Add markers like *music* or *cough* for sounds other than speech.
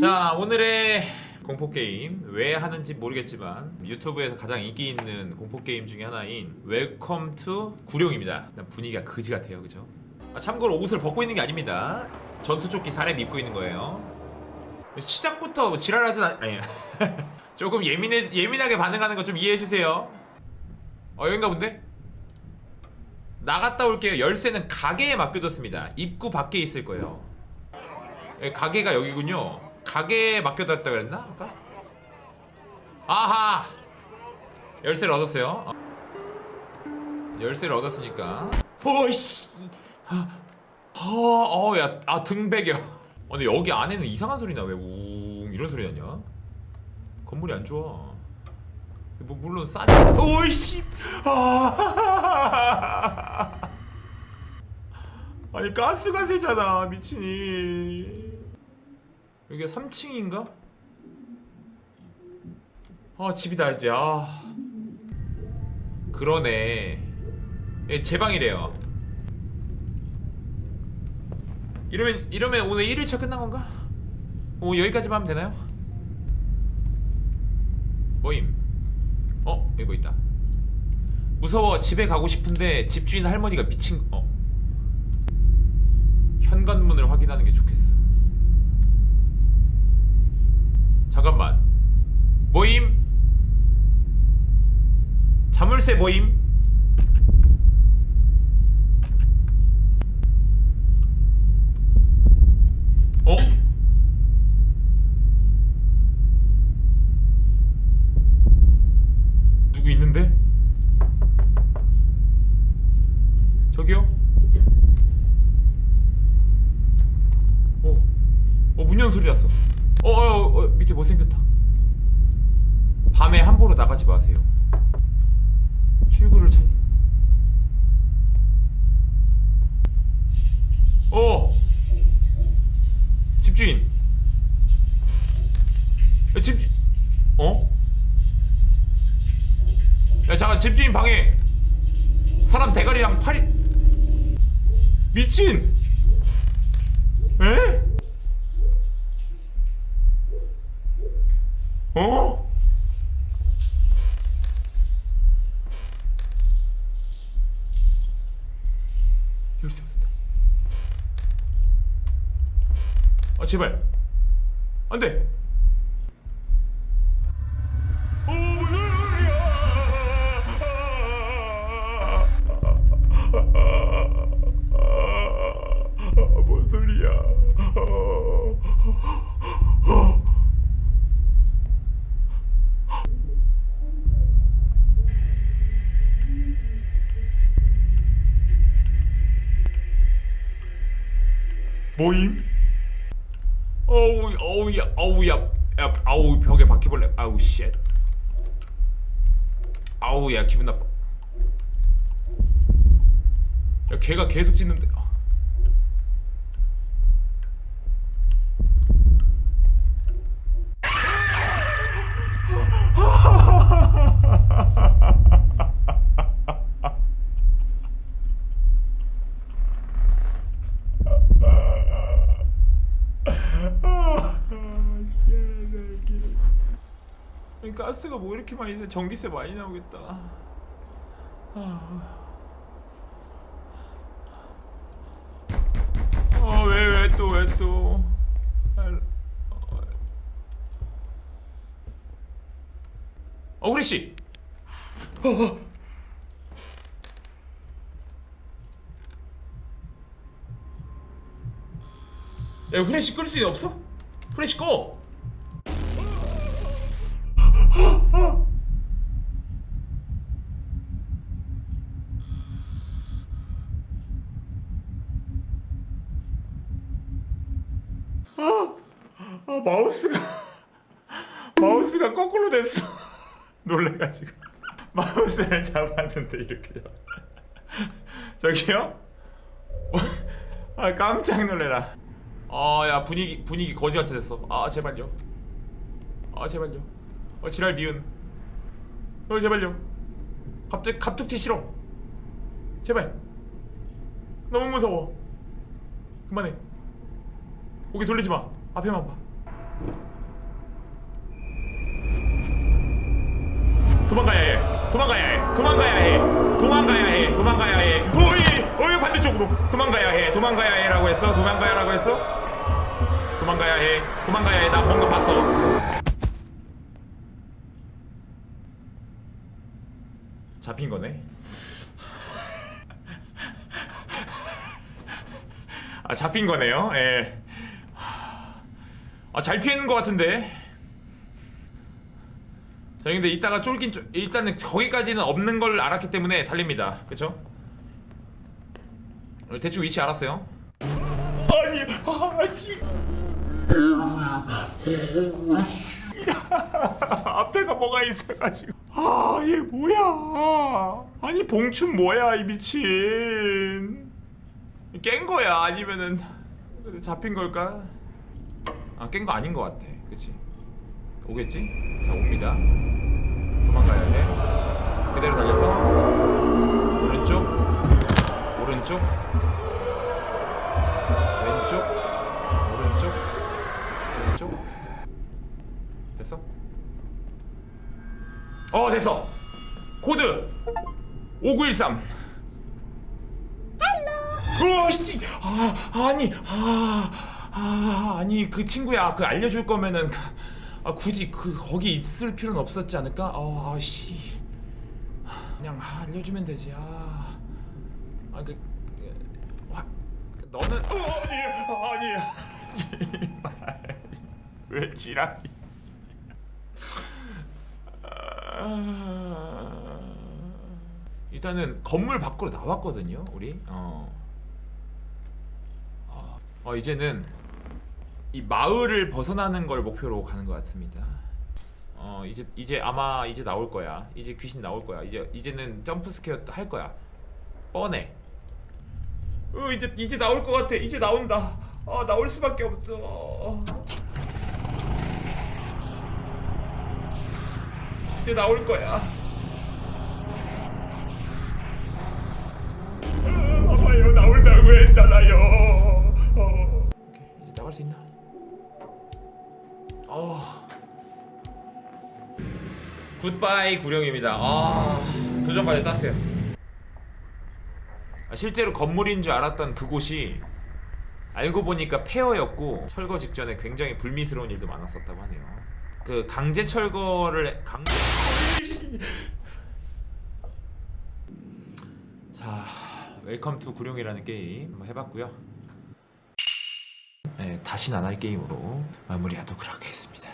자 오늘의 공포 게임 왜 하는지 모르겠지만 유튜브에서 가장 인기 있는 공포 게임 중에 하나인 웰컴 투 구룡입니다. 분위기가 그지 같아요, 그죠? 아, 참고로 옷을 벗고 있는 게 아닙니다. 전투조끼 사례 입고 있는 거예요. 시작부터 뭐 지랄하진 않... 아니 *laughs* 조금 예민해 예민하게 반응하는 거 좀 이해해 주세요. 어 여긴가 본데? 나갔다 올게요. 열쇠는 가게에 맡겨뒀습니다. 입구 밖에 있을 거예요. 예, 가게가 여기군요. 가게에 맡겨뒀다 그랬나? 아까? 아하! 열쇠를 얻었어요. 어. 열쇠를 얻었으니까. 오씨! 아, 어, 야, 아, 등 베겨. 어, 근데 여기 안에는 이상한 소리 나. 왜 웅, 이런 소리 나냐? 건물이 안 좋아. 뭐, 물론 싸지. 오이씨! 아! *laughs* 아니, 가스가 새잖아, 미친이. 여기가 3층인가? 아 집이다 이제. 아. 그러네. 예, 제 방이래요. 이러면 이러면 오늘 1일차 끝난 건가? 오 여기까지만 하면 되나요? 모임. 어 여기 뭐 있다. 무서워. 집에 가고 싶은데 집주인 할머니가 미친 어. 현관문을 확인하는 게 좋겠어 잠깐만. 모임? 자물쇠 모임 어? 누구 있는데? 저기요? 어, 어, 문 여는 소리 났어. 어, 밑에 못생겼다. 밤에 함부로 나가지 마세요. 출구를 찾. 어, 집주인. 야, 집, 어? 야, 잠깐, 집주인 방에 사람 대가리랑 팔이. 미친! 어? 열쇠 얻었다. 아 제발. 안 돼. 어 무슨 소리야? 뭔 소리야? 모임? 어우 어우 야 어우 야, 야 아우 벽에 바퀴벌레 아우 쉣 아우 야 기분 나빠 야 걔가 계속 짖는데 아. *laughs* 아니, 가스가 뭐 이렇게 많이 새 전기세 많이 나오겠다. 어왜 왜 또 왜또? 어 우리 씨! 야 후레쉬 끌 수 없어? 후레쉬 꺼! 마우스가 *laughs* 마우스가 거꾸로 됐어. *laughs* 놀래가지고. *laughs* 마우스를 잡았는데 이렇게 잡- 저기요? 아 깜짝 놀래라. 아야 분위기 분위기 거지 같아 됐어. 아 제발요. 아 제발요. 어 지랄 니은 어 제발요. 갑자기 갑툭튀 싫어. 제발. 너무 무서워. 그만해. 고개 돌리지 마. 앞에만 봐 도망가야 해. 도망가야 해. 도망가야 해. 도망가야 해. 도망가야 해. 뭐, 오이 오이 어, 반대쪽으로. 도망가야 해. 도망가야 해라고 했어. 도망가야라고 했어. 도망가야 해. 도망가야 해. 나 뭔가 봤어. 잡힌 거네. *laughs* 아 잡힌 거네요. 예. 아 잘 피했는 것 같은데. 자 근데 이따가 쫄긴 쫄 일단은 거기까지는 없는 걸 알았기 때문에 달립니다. 그쵸? 어, 대충 위치 알았어요? 아니 아씨. 앞에가 뭐가 있어가지고. 아 얘 뭐야? 아니 봉춘 뭐야 이 미친. 깬 거야? 아니면은 잡힌 걸까 아 깬 거 아닌 것 같아. 그치? 오겠지? 자 옵니다. 도망가야 돼. 그대로 달려서. 오른쪽. 오른쪽. 왼쪽. 오른쪽. 왼쪽. 됐어? 어 됐어. 코드. 5913 헬로! 씨. 아, 아니 아, 아 아니 그 친구야 그 알려줄 거면은 그- 아, 굳이 그 거기 있을 필요는 없었지 않을까? 아, 씨. 그냥 아, 알려주면 되지. 아, 아 그, 그 와, 너는 어, 아니 아니. *laughs* 왜 지랄이 아, 일단은 건물 밖으로 나왔거든요 우리. 어. 어, 어, 이제는 이 마을을 벗어나는 걸 목표로 가는 것 같습니다. 어 이제 이제 아마 이제 나올 거야. 이제 귀신 나올 거야. 이제 이제는 점프 스퀘어 할 거야. 뻔해. 어 이제 이제 나올 것 같아. 이제 나온다. 아 나올 수밖에 없어. 이제 나올 거야. 어, 아빠요. 나온다고 했잖아요. 어. 오케이 이제 나갈 수 있나 어 굿바이 구령입니다 아 도전까지 땄어요 아, 실제로 건물인 줄 알았던 그곳이 알고 보니까 폐허였고 철거 직전에 굉장히 불미스러운 일도 많았었다고 하네요. 그 강제 철거를 강제 자 웰컴 투 구룡이라는 게임 한번 해봤고요. 네, 안할 게임으로 마무리하도록 하겠습니다.